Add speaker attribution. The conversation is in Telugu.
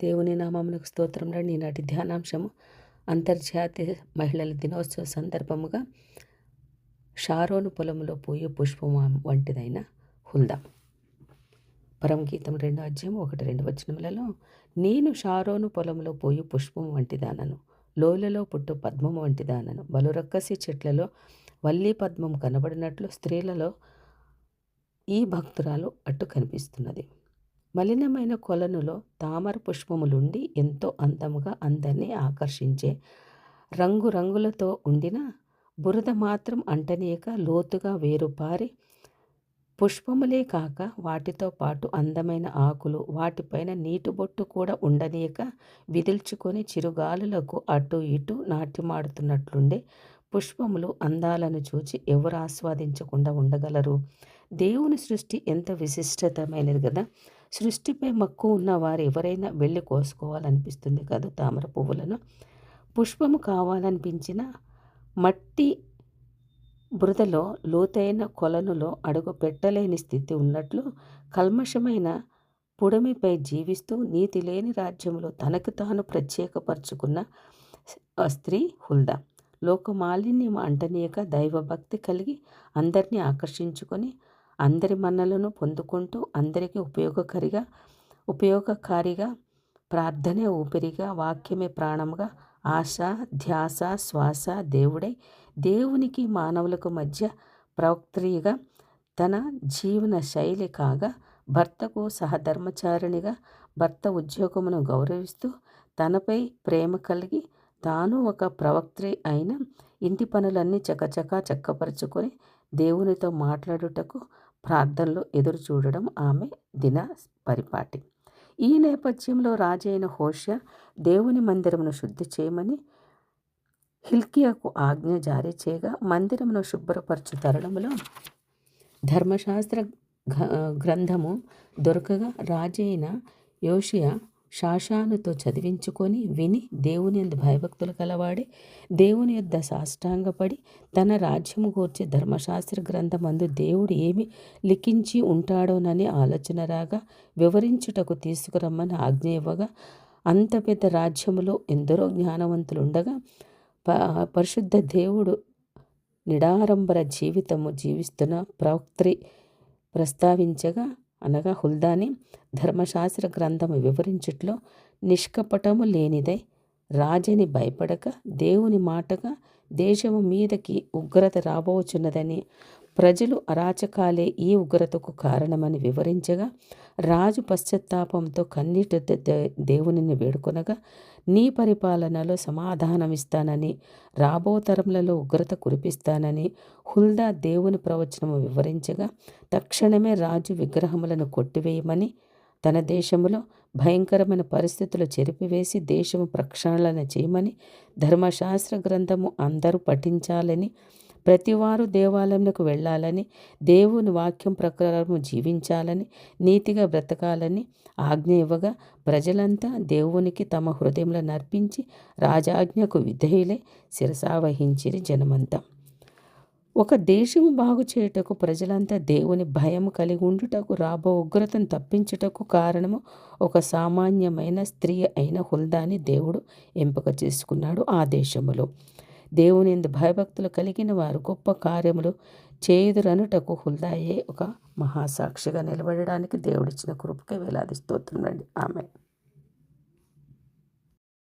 Speaker 1: దేవుని నామములకు స్తోత్రంలో నీనాటి ధ్యానాంశము అంతర్జాతీయ మహిళల దినోత్సవ సందర్భముగా షారోను పొలములో పోయి పుష్పం వంటిదైన హుల్దా పరమగీతం రెండో అధ్యాయం ఒకటి రెండు వచనములలో నేను షారోను పొలములో పోయి పుష్పం వంటిదానను లోయలలో పుట్టు పద్మము వంటిదానను బలురక్కసి చెట్లలో వల్లి పద్మం కనబడినట్లు స్త్రీలలో ఈ భక్తురాలు అట్టు కనిపిస్తున్నది. మలినమైన కొలనులో తామర పుష్పములుండి ఎంతో అందముగా అందరినీ ఆకర్షించే రంగురంగులతో ఉండిన బురద మాత్రం అంటనీయక లోతుగా వేరుపారి పుష్పములే కాక వాటితో పాటు అందమైన ఆకులు వాటిపైన నీటి బొట్టు కూడా ఉండనీయక విదిల్చుకొని చిరుగాలులకు అటు ఇటు నాట్యమాడుతున్నట్లుండే పుష్పములు అందాలను చూచి ఎవరు ఆస్వాదించకుండా ఉండగలరు? దేవుని సృష్టి ఎంత విశిష్టతమైనది కదా సృష్టిపై మక్కువ ఉన్న వారు ఎవరైనా వెళ్ళి కోసుకోవాలనిపిస్తుంది కదా తామర పువ్వులను. పుష్పము కావాలనిపించిన మట్టి బురదలో లోతైన కొలనులో అడుగు పెట్టలేని స్థితి ఉన్నట్లు కల్మషమైన పుడమిపై జీవిస్తూ నీతి లేని రాజ్యంలో తనకు తాను ప్రత్యేకపరుచుకున్న స్త్రీ హుల్దా. లోకమాలిన్యం అంటనీయక దైవభక్తి కలిగి అందరినీ ఆకర్షించుకొని అందరి మన్నలను పొందుకుంటూ అందరికీ ఉపయోగకరిగా ఉపయోగకారిగా ప్రార్థనే ఊపిరిగా వాక్యమే ప్రాణంగా ఆశ ధ్యాస శ్వాస దేవుడై దేవునికి మానవులకు మధ్య ప్రవక్త్రిగా తన జీవన శైలి కాగా భర్తకు సహధర్మచారిణిగా భర్త ఉద్యోగమును గౌరవిస్తూ తనపై ప్రేమ కలిగి తాను ఒక ప్రవక్త్రి అయిన ఇంటి పనులన్నీ చకచకా చక్కపరుచుకొని దేవునితో మాట్లాడుటకు ప్రార్థనలు ఎదురు చూడడం ఆమె దిన పరిపాటి. ఈ నేపథ్యంలో రాజైన హోష దేవుని మందిరమును శుద్ధి చేయమని హిల్కియాకు ఆజ్ఞ జారీ చేయగా మందిరమును శుభ్రపరచు తరుణంలో ధర్మశాస్త్ర గ్రంథము దొరకగా రాజైన యోషియా షాషానుతో చదివించుకొని విని దేవుని ఎందు భయభక్తులు కలవాడి దేవుని యొద్ద సాష్టాంగపడి తన రాజ్యము గూర్చి ధర్మశాస్త్ర గ్రంథమందు దేవుడు ఏమి లిఖించి ఉంటాడోనని ఆలోచన రాగా వివరించుటకు తీసుకురమ్మని ఆజ్ఞ ఇవ్వగా అంత పెద్ద రాజ్యములో ఎందరో జ్ఞానవంతులు ఉండగా పరిశుద్ధ దేవుడు నిడారంభర జీవితము జీవిస్తున్న ప్రవక్త్రి ప్రస్తావించగా అనగా హుల్దాని ధర్మశాస్త్ర గ్రంథము వివరించుట్లో నిష్కపటము లేనిదై రాజని భయపడక దేవుని మాటగా దేశము మీదకి ఉగ్రత రాబోచున్నదని ప్రజలు అరాచకాలే ఈ ఉగ్రతకు కారణమని వివరించగా రాజు పశ్చాత్తాపంతో కన్నీటి దేవునిని వేడుకొనగా నీ పరిపాలనలో సమాధానమిస్తానని రాబోతరంలలో ఉగ్రత కురిపిస్తానని హుల్దా దేవుని ప్రవచనము వివరించగా తక్షణమే రాజు విగ్రహములను కొట్టివేయమని తన దేశంలో భయంకరమైన పరిస్థితులు చెరిపివేసి దేశము ప్రక్షాళన చేయమని ధర్మశాస్త్ర గ్రంథము అందరూ పఠించాలని ప్రతివారు దేవాలయంలోకి వెళ్ళాలని దేవుని వాక్యం ప్రకారం జీవించాలని నీతిగా బ్రతకాలని ఆజ్ఞ ఇవ్వగా ప్రజలంతా దేవునికి తమ హృదయంలో నర్పించి రాజాజ్ఞకు విధేయులే శిరసావహించిరి జనమంతా. ఒక దేశము బాగు చేయుటకు ప్రజలంతా దేవుని భయం కలిగి ఉండుటకు రాబో ఉగ్రతను తప్పించుటకు కారణము ఒక సామాన్యమైన స్త్రీ అయిన హుల్దాని దేవుడు ఎంపిక చేసుకున్నాడు ఆ దేశములో. దేవుని భయభక్తులు కలిగిన వారు గొప్ప కార్యములు చేయుదురనుటకు హుల్దాయే ఒక మహాసాక్షిగా నిలబడడానికి దేవుడిచ్చిన కృపకే వేలాది స్తోత్రం ఆమె